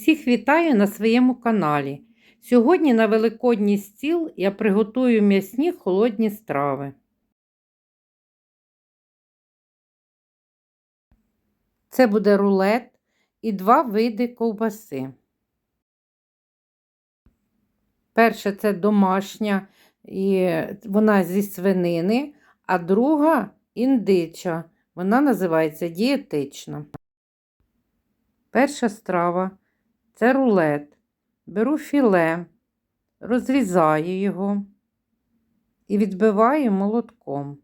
Всіх вітаю на своєму каналі. Сьогодні на Великодній стіл я приготую м'ясні холодні страви. Це буде рулет і два види ковбаси. Перше це домашня, і вона зі свинини, а друга індича. Вона називається дієтична. Перша страва це рулет. Беру філе, розрізаю його і відбиваю молотком.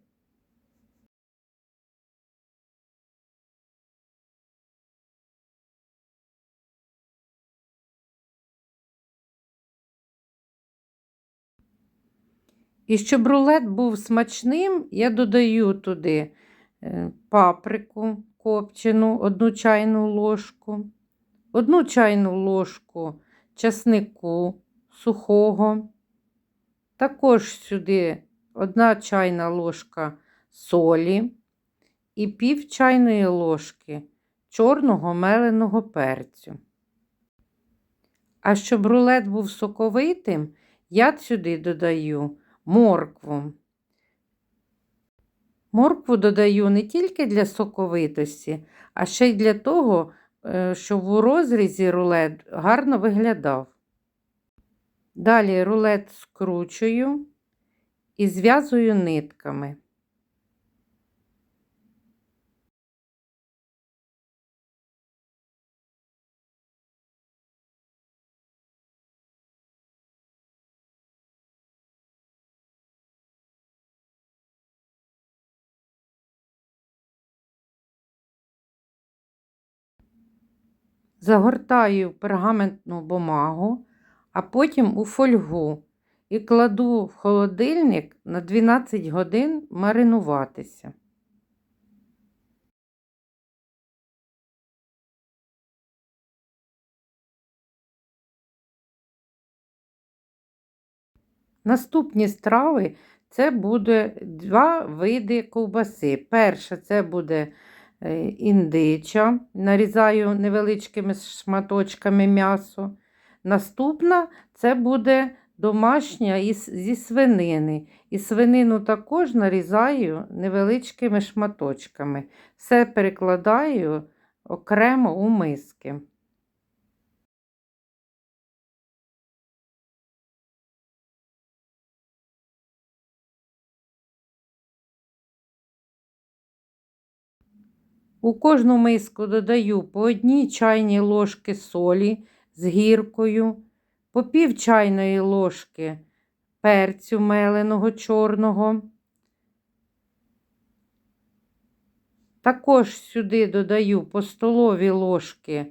І щоб рулет був смачним, я додаю туди е, паприку копчену, одну чайну ложку, одну чайну ложку часнику сухого, також сюди одна чайна ложка солі і пів чайної ложки чорного меленого перцю. А щоб рулет був соковитим, я сюди додаю моркву. Моркву додаю не тільки для соковитості, а ще й для того, щоб у розрізі рулет гарно виглядав. Далі рулет скручую і зв'язую нитками. Загортаю в пергаментну бумагу, а потім у фольгу і кладу в холодильник на 12 годин маринуватися. Наступні страви це буде два види ковбаси. Перша це буде індича, нарізаю невеличкими шматочками м'ясо. Наступна це буде домашня із, зі свинини. І свинину також нарізаю невеличкими шматочками. Все перекладаю окремо у миски. У кожну миску додаю по одній чайній ложки солі з гіркою, по пів чайної ложки перцю меленого чорного. Також сюди додаю по столові ложки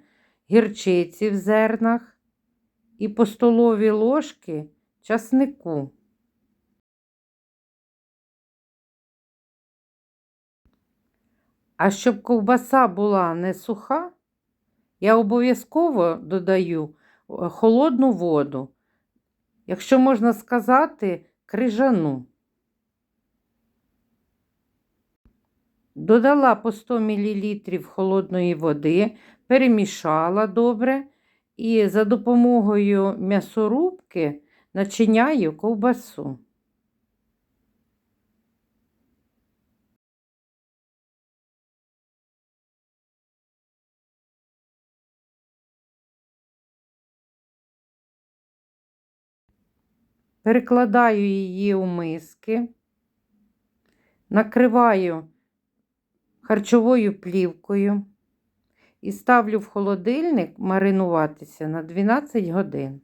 гірчиці в зернах і по столові ложки часнику. А щоб ковбаса була не суха, я обов'язково додаю е, холодну воду, якщо можна сказати, крижану. Додала по 100 мл холодної води, перемішала добре і за допомогою м'ясорубки начиняю ковбасу. Перекладаю її у миски, накриваю харчовою плівкою і ставлю в холодильник маринуватися на 12 годин.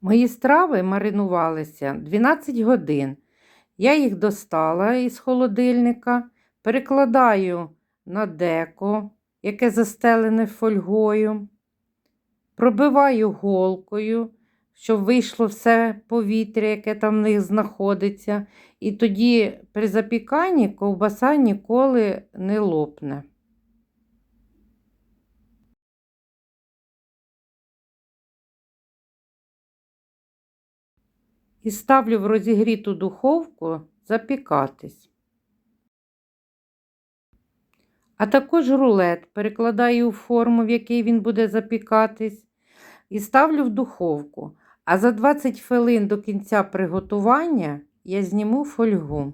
Мої страви маринувалися 12 годин. Я їх достала із холодильника, перекладаю на деко, яке застелене фольгою, пробиваю голкою щоб вийшло все повітря, яке там в них знаходиться. І тоді при запіканні ковбаса ніколи не лопне. І ставлю в розігріту духовку запікатись. А також рулет перекладаю у форму, в якій він буде запікатись, і ставлю в духовку. А за 20 хвилин до кінця приготування я зніму фольгу.